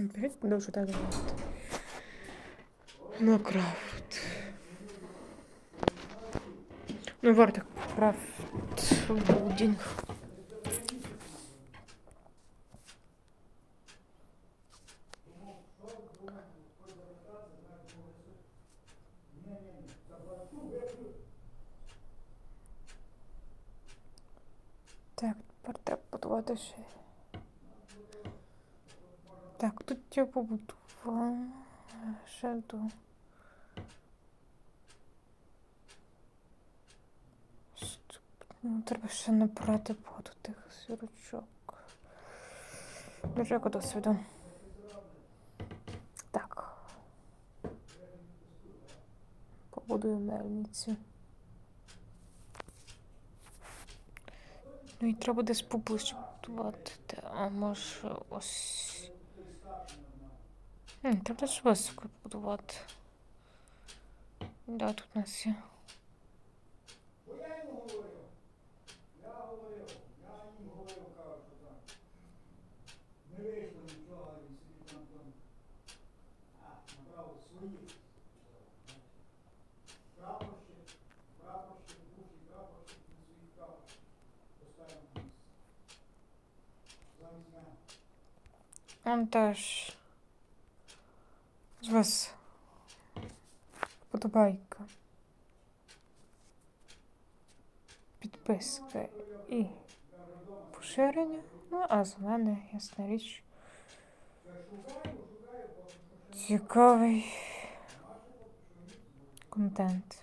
Всім привіт, продовжу далі грати. Крафт. Ну, варто крафт будинг. Так, тепер треба будувати ще. Так, тут я побудувала шеду. Ну, Треба ще набрати багато тих сірочок. Дуже досвіду. Так. Побудую мельницю. Ну і треба десь поближче будувати. А може ось Хм, Треба ж високо будувати. Да, тут у нас є. Он вас вподобайка. підписка і поширення. Ну, а з мене, ясна річ, цікавий контент.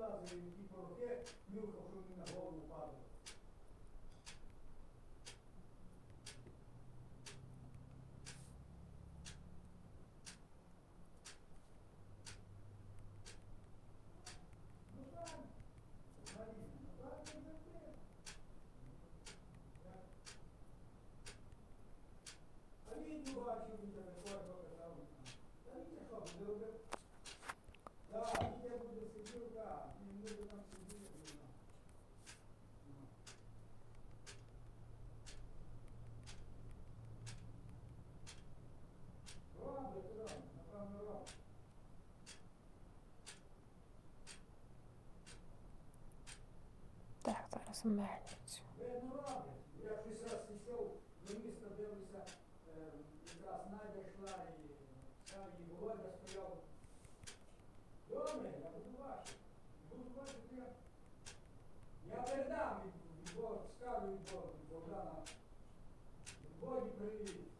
лазили, які пороки, мілко, що мені на голову падали. Семельницю. Богдана. Боги привіт.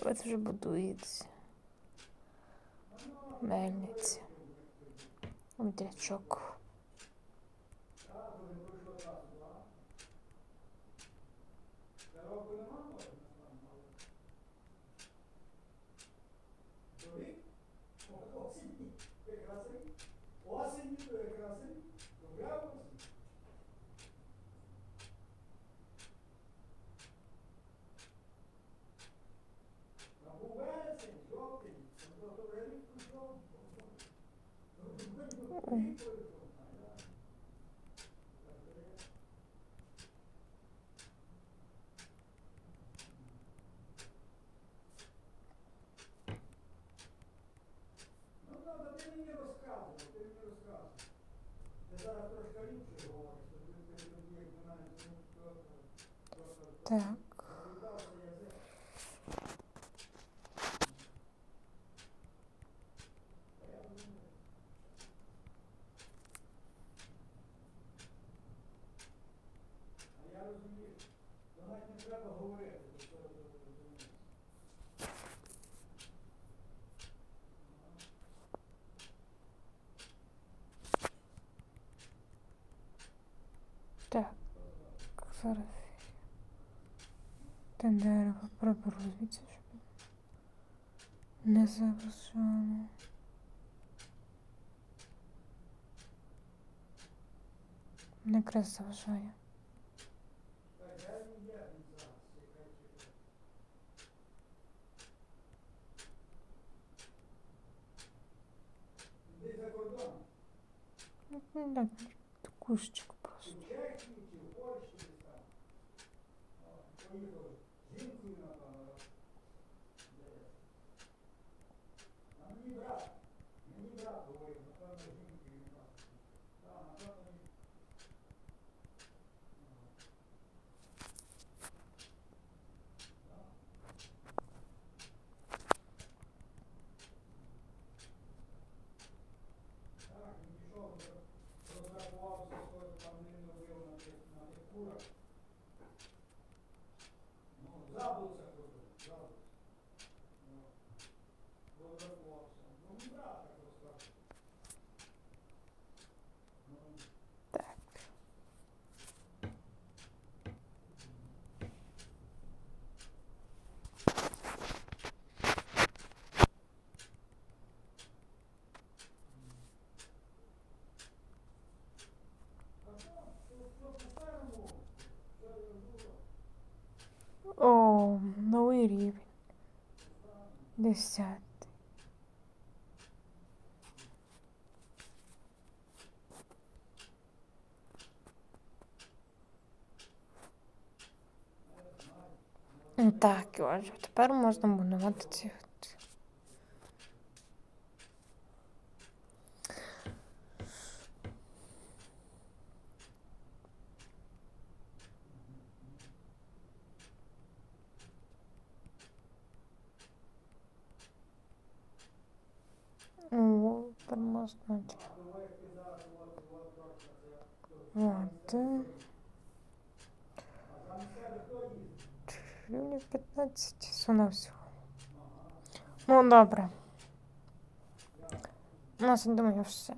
І от вже будується мельниця, Ондрячок. Осінь прекрасний, добре. Ой. Так. треба говорити. Так, зараз те дерево проберу звідси, щоб не заважало. Не крес заважає. блядь, кошечка просто. Zabuza. О, новий рівень. Десятий. Так, отже, тепер можна будувати цих. тормознуть. Ладно. Мені 15 суна всього. Ну, добре. У нас, я думаю, все.